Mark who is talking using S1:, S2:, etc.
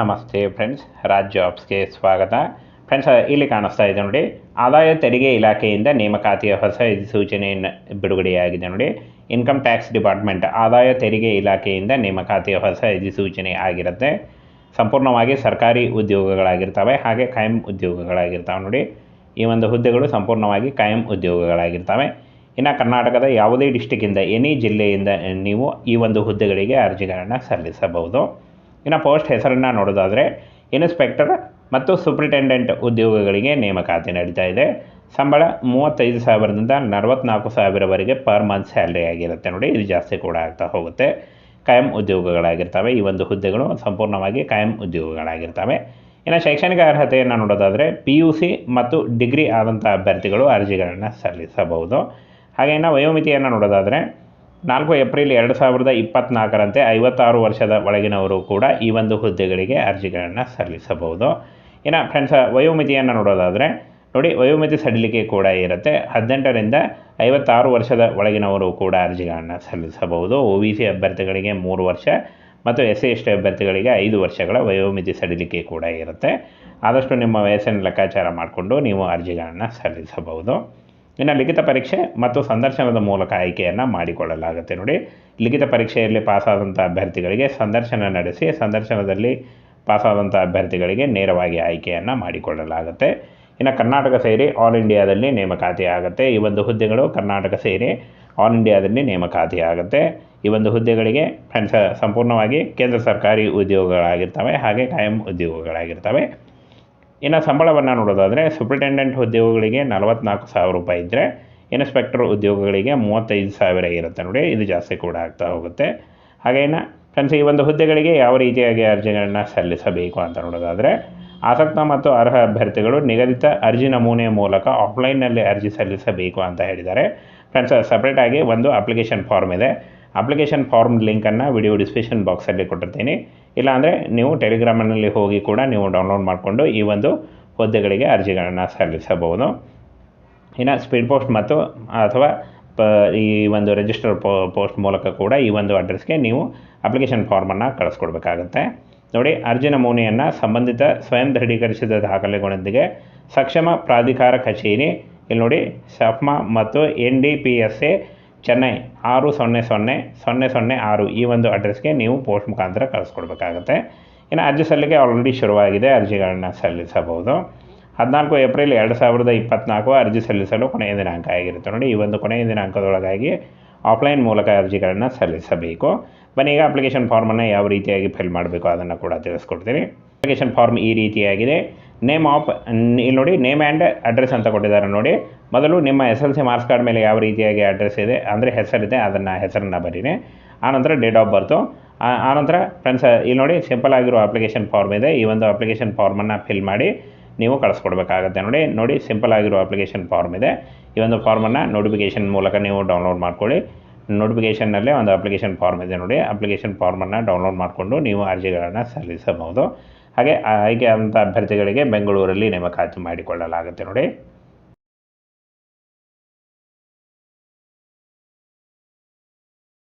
S1: ನಮಸ್ತೆ ಫ್ರೆಂಡ್ಸ್ ರಾಜ್ ಜಾಬ್ಸ್ಗೆ ಸ್ವಾಗತ. ಫ್ರೆಂಡ್ಸ್, ಇಲ್ಲಿ ಕಾಣಿಸ್ತಾ ಇದೆ ನೋಡಿ, ಆದಾಯ ತೆರಿಗೆ ಇಲಾಖೆಯಿಂದ ನೇಮಕಾತಿಯ ಹೊಸ ಸೂಚನೆಯನ್ನು ಬಿಡುಗಡೆಯಾಗಿದೆ ನೋಡಿ. ಇನ್ಕಮ್ ಟ್ಯಾಕ್ಸ್ ಡಿಪಾರ್ಟ್ಮೆಂಟ್ ಆದಾಯ ತೆರಿಗೆ ಇಲಾಖೆಯಿಂದ ನೇಮಕಾತಿಯ ಹೊಸ ಸೂಚನೆ ಆಗಿರುತ್ತೆ. ಸಂಪೂರ್ಣವಾಗಿ ಸರ್ಕಾರಿ ಉದ್ಯೋಗಗಳಾಗಿರ್ತವೆ, ಹಾಗೆ ಕಾಯಂ ಉದ್ಯೋಗಗಳಾಗಿರ್ತವೆ ನೋಡಿ. ಈ ಒಂದು ಹುದ್ದೆಗಳು ಸಂಪೂರ್ಣವಾಗಿ ಕಾಯಂ ಉದ್ಯೋಗಗಳಾಗಿರ್ತವೆ. ಇನ್ನು ಕರ್ನಾಟಕದ ಯಾವುದೇ ಡಿಸ್ಟಿಕ್ಕಿಂದ ಎನಿ ಜಿಲ್ಲೆಯಿಂದ ನೀವು ಈ ಒಂದು ಹುದ್ದೆಗಳಿಗೆ ಅರ್ಜಿಗಳನ್ನು ಸಲ್ಲಿಸಬಹುದು. ಇನ್ನು ಪೋಸ್ಟ್ ಹೆಸರನ್ನು ನೋಡೋದಾದರೆ ಇನ್ಸ್ಪೆಕ್ಟರ್ ಮತ್ತು ಸೂಪ್ರಿಟೆಂಡೆಂಟ್ ಉದ್ಯೋಗಗಳಿಗೆ ನೇಮಕಾತಿ ನಡೀತಾ ಇದೆ. ಸಂಬಳ ಮೂವತ್ತೈದು ಸಾವಿರದಿಂದ ನಲವತ್ತ್ನಾಲ್ಕು ಸಾವಿರವರೆಗೆ ಪರ್ ಮಂತ್ ಸ್ಯಾಲ್ರಿ ಆಗಿರುತ್ತೆ ನೋಡಿ, ಇದು ಜಾಸ್ತಿ ಕೂಡ ಆಗ್ತಾ ಹೋಗುತ್ತೆ. ಕಾಯಂ ಉದ್ಯೋಗಗಳಾಗಿರ್ತವೆ. ಈ ಒಂದು ಹುದ್ದೆಗಳು ಸಂಪೂರ್ಣವಾಗಿ ಕಾಯಂ ಉದ್ಯೋಗಗಳಾಗಿರ್ತವೆ. ಇನ್ನು ಶೈಕ್ಷಣಿಕ ಅರ್ಹತೆಯನ್ನು ನೋಡೋದಾದರೆ ಪಿ ಯು ಸಿ ಮತ್ತು ಡಿಗ್ರಿ ಆದಂಥ ಅಭ್ಯರ್ಥಿಗಳು ಅರ್ಜಿಗಳನ್ನು ಸಲ್ಲಿಸಬಹುದು. ಹಾಗೆ ಇನ್ನು ವಯೋಮಿತಿಯನ್ನು ನೋಡೋದಾದರೆ ನಾಲ್ಕು ಏಪ್ರಿಲ್ ಎರಡು ಸಾವಿರದ ಇಪ್ಪತ್ತ್ನಾಲ್ಕರಂತೆ ಐವತ್ತಾರು ವರ್ಷದ ಒಳಗಿನವರು ಕೂಡ ಈ ಒಂದು ಹುದ್ದೆಗಳಿಗೆ ಅರ್ಜಿಗಳನ್ನು ಸಲ್ಲಿಸಬಹುದು. ಇನ್ನು ಫ್ರೆಂಡ್ಸ್ ವಯೋಮಿತಿಯನ್ನು ನೋಡೋದಾದರೆ, ನೋಡಿ, ವಯೋಮಿತಿ ಸಡಿಲಿಕೆ ಕೂಡ ಇರುತ್ತೆ. ಹದಿನೆಂಟರಿಂದ ಐವತ್ತಾರು ವರ್ಷದ ಒಳಗಿನವರು ಕೂಡ ಅರ್ಜಿಗಳನ್ನು ಸಲ್ಲಿಸಬಹುದು. ಒ ಬಿ ಸಿ ಅಭ್ಯರ್ಥಿಗಳಿಗೆ ಮೂರು ವರ್ಷ ಮತ್ತು ಎಸ್ ಸಿ ಎಸ್ ಟಿ ಅಭ್ಯರ್ಥಿಗಳಿಗೆ ಐದು ವರ್ಷಗಳ ವಯೋಮಿತಿ ಸಡಿಲಿಕೆ ಕೂಡ ಇರುತ್ತೆ. ಆದಷ್ಟು ನಿಮ್ಮ ವಯಸ್ಸನ್ನು ಲೆಕ್ಕಾಚಾರ ಮಾಡಿಕೊಂಡು ನೀವು ಅರ್ಜಿಗಳನ್ನು ಸಲ್ಲಿಸಬಹುದು. ಇನ್ನು ಲಿಖಿತ ಪರೀಕ್ಷೆ ಮತ್ತು ಸಂದರ್ಶನದ ಮೂಲಕ ಆಯ್ಕೆಯನ್ನು ಮಾಡಿಕೊಳ್ಳಲಾಗುತ್ತೆ ನೋಡಿ. ಲಿಖಿತ ಪರೀಕ್ಷೆಯಲ್ಲಿ ಪಾಸಾದಂಥ ಅಭ್ಯರ್ಥಿಗಳಿಗೆ ಸಂದರ್ಶನ ನಡೆಸಿ, ಸಂದರ್ಶನದಲ್ಲಿ ಪಾಸಾದಂಥ ಅಭ್ಯರ್ಥಿಗಳಿಗೆ ನೇರವಾಗಿ ಆಯ್ಕೆಯನ್ನು ಮಾಡಿಕೊಳ್ಳಲಾಗುತ್ತೆ. ಇನ್ನು ಕರ್ನಾಟಕ ಸೇರಿ ಆಲ್ ಇಂಡಿಯಾದಲ್ಲಿ ನೇಮಕಾತಿ ಆಗುತ್ತೆ. ಈ ಒಂದು ಹುದ್ದೆಗಳು ಕರ್ನಾಟಕ ಸೇರಿ ಆಲ್ ಇಂಡಿಯಾದಲ್ಲಿ ನೇಮಕಾತಿ ಆಗುತ್ತೆ. ಈ ಒಂದು ಹುದ್ದೆಗಳಿಗೆ ಫ್ರೆಂಡ್ಸ್ ಸಂಪೂರ್ಣವಾಗಿ ಕೇಂದ್ರ ಸರ್ಕಾರಿ ಉದ್ಯೋಗಗಳಾಗಿರ್ತವೆ, ಹಾಗೆ ಕಾಯಂ ಉದ್ಯೋಗಗಳಾಗಿರ್ತವೆ. ಇನ್ನು ಸಂಬಳವನ್ನು ನೋಡೋದಾದರೆ ಸೂಪ್ರಿಟೆಂಡೆಂಟ್ ಉದ್ಯೋಗಗಳಿಗೆ ನಲವತ್ತ್ನಾಲ್ಕು ಸಾವಿರ ರೂಪಾಯಿ ಇದ್ದರೆ ಇನ್ಸ್ಪೆಕ್ಟರ್ ಉದ್ಯೋಗಗಳಿಗೆ ಮೂವತ್ತೈದು ಸಾವಿರ ಇರುತ್ತೆ ನೋಡಿ, ಇದು ಜಾಸ್ತಿ ಕೂಡ ಆಗ್ತಾ ಹೋಗುತ್ತೆ. ಹಾಗೇನ ಫ್ರೆಂಡ್ಸ್ ಈ ಒಂದು ಹುದ್ದೆಗಳಿಗೆ ಯಾವ ರೀತಿಯಾಗಿ ಅರ್ಜಿಗಳನ್ನು ಸಲ್ಲಿಸಬೇಕು ಅಂತ ನೋಡೋದಾದರೆ, ಆಸಕ್ತ ಮತ್ತು ಅರ್ಹ ಅಭ್ಯರ್ಥಿಗಳು ನಿಗದಿತ ಅರ್ಜಿ ನಮೂನೆಯ ಮೂಲಕ ಆಫ್ಲೈನ್ನಲ್ಲಿ ಅರ್ಜಿ ಸಲ್ಲಿಸಬೇಕು ಅಂತ ಹೇಳಿದ್ದಾರೆ. ಫ್ರೆಂಡ್ಸ್ ಸಪ್ರೇಟಾಗಿ ಒಂದು ಅಪ್ಲಿಕೇಶನ್ ಫಾರ್ಮ್ ಇದೆ. ಅಪ್ಲಿಕೇಶನ್ ಫಾರ್ಮ್ ಲಿಂಕನ್ನು ವಿಡಿಯೋ ಡಿಸ್ಕ್ರಿಪ್ಷನ್ ಬಾಕ್ಸಲ್ಲಿ ಕೊಟ್ಟಿರ್ತೀನಿ. ಇಲ್ಲಾಂದರೆ ನೀವು ಟೆಲಿಗ್ರಾಮ್ನಲ್ಲಿ ಹೋಗಿ ಕೂಡ ನೀವು ಡೌನ್ಲೋಡ್ ಮಾಡಿಕೊಂಡು ಈ ಒಂದು ಹುದ್ದೆಗಳಿಗೆ ಅರ್ಜಿಗಳನ್ನು ಸಲ್ಲಿಸಬಹುದು. ಇನ್ನು ಸ್ಪೀಡ್ ಪೋಸ್ಟ್ ಮತ್ತು ಅಥವಾ ಪ ಈ ಒಂದು ರಿಜಿಸ್ಟರ್ ಪೋಸ್ಟ್ ಮೂಲಕ ಕೂಡ ಈ ಒಂದು ಅಡ್ರೆಸ್ಗೆ ನೀವು ಅಪ್ಲಿಕೇಶನ್ ಫಾರ್ಮನ್ನು ಕಳಿಸ್ಕೊಡ್ಬೇಕಾಗತ್ತೆ. ನೋಡಿ, ಅರ್ಜಿ ನಮೂನೆಯನ್ನು ಸಂಬಂಧಿತ ಸ್ವಯಂ ದೃಢೀಕರಿಸಿದ ದಾಖಲೆಗಳೊಂದಿಗೆ ಸಕ್ಷಮ ಪ್ರಾಧಿಕಾರ ಕಚೇರಿ ಇಲ್ಲಿ ನೋಡಿ ಸಫ್ಮಾ ಮತ್ತು N D P S A Chennai ಆರು ಸೊನ್ನೆ ಸೊನ್ನೆ ಸೊನ್ನೆ ಸೊನ್ನೆ ಆರು ಈ ಒಂದು ಅಡ್ರೆಸ್ಗೆ ನೀವು ಪೋಸ್ಟ್ ಮುಖಾಂತರ ಕಳಿಸ್ಕೊಡ್ಬೇಕಾಗತ್ತೆ. ಇನ್ನು ಅರ್ಜಿ ಸಲ್ಲಿಕೆ ಆಲ್ರೆಡಿ ಶುರುವಾಗಿದೆ, ಅರ್ಜಿಗಳನ್ನು ಸಲ್ಲಿಸಬಹುದು. ಹದಿನಾಲ್ಕು ಏಪ್ರಿಲ್ ಎರಡು ಸಾವಿರದ ಇಪ್ಪತ್ತ್ನಾಲ್ಕು ಅರ್ಜಿ ಸಲ್ಲಿಸಲು ಕೊನೆಯ ದಿನಾಂಕ ಆಗಿರುತ್ತೆ ನೋಡಿ, ಈ ಒಂದು ಕೊನೆಯ ದಿನಾಂಕದೊಳಗಾಗಿ ಆಫ್ಲೈನ್ ಮೂಲಕ ಅರ್ಜಿಗಳನ್ನು ಸಲ್ಲಿಸಬೇಕು. ಬನ್ನಿ, ಈಗ ಅಪ್ಲಿಕೇಶನ್ ಫಾರ್ಮನ್ನು ಯಾವ ರೀತಿಯಾಗಿ ಫಿಲ್ ಮಾಡಬೇಕು ಅದನ್ನು ಕೂಡ ತಿಳಿಸ್ಕೊಡ್ತೀನಿ. ಅಪ್ಲಿಕೇಶನ್ ಫಾರ್ಮ್ ಈ ರೀತಿಯಾಗಿದೆ. ನೇಮ್ ಆಫ್ ಇಲ್ಲಿ ನೋಡಿ ನೇಮ್ ಆ್ಯಂಡ್ ಅಡ್ರೆಸ್ ಅಂತ ಕೊಟ್ಟಿದ್ದಾರೆ ನೋಡಿ. ಮೊದಲು ನಿಮ್ಮ S L C marks card ಮೇಲೆ ಯಾವ ರೀತಿಯಾಗಿ ಅಡ್ರೆಸ್ ಇದೆ, ಅಂದರೆ ಹೆಸರಿದೆ, ಅದನ್ನು ಹೆಸರನ್ನು ಬರೀರಿ. ಆನಂತರ ಡೇಟ್ ಆಫ್ ಬರ್ತು ಆನಂತರ ಫ್ರೆಂಡ್ಸ್ ಇಲ್ಲಿ ನೋಡಿ ಸಿಂಪಲ್ ಆಗಿರೋ ಅಪ್ಲಿಕೇಶನ್ ಫಾರ್ಮ್ ಇದೆ. ಈ ಒಂದು ಅಪ್ಲಿಕೇಶನ್ ಫಾರ್ಮನ್ನು ಫಿಲ್ ಮಾಡಿ ನೀವು ಕಳಿಸ್ಕೊಡ್ಬೇಕಾಗತ್ತೆ ನೋಡಿ. ನೋಡಿ ಸಿಂಪಲ್ ಆಗಿರೋ ಅಪ್ಲಿಕೇಶನ್ ಫಾರ್ಮ್ ಇದೆ. ಈ ಒಂದು ಫಾರ್ಮನ್ನು ನೋಟಿಫಿಕೇಷನ್ ಮೂಲಕ ನೀವು ಡೌನ್ಲೋಡ್ ಮಾಡ್ಕೊಳ್ಳಿ. ನೋಟಿಫಿಕೇಷನ್ನಲ್ಲೇ ಒಂದು ಅಪ್ಲಿಕೇಶನ್ ಫಾರ್ಮ್ ಇದೆ ನೋಡಿ. ಅಪ್ಲಿಕೇಶನ್ ಫಾರ್ಮನ್ನು ಡೌನ್ಲೋಡ್ ಮಾಡಿಕೊಂಡು ನೀವು ಅರ್ಜಿಗಳನ್ನು ಸಲ್ಲಿಸಬಹುದು. ಹಾಗೆ ಆಯ್ಕೆ ಆದಂಥ ಅಭ್ಯರ್ಥಿಗಳಿಗೆ ಬೆಂಗಳೂರಲ್ಲಿ ನೇಮಕಾತಿ ಮಾಡಿಕೊಳ್ಳಲಾಗುತ್ತೆ ನೋಡಿ.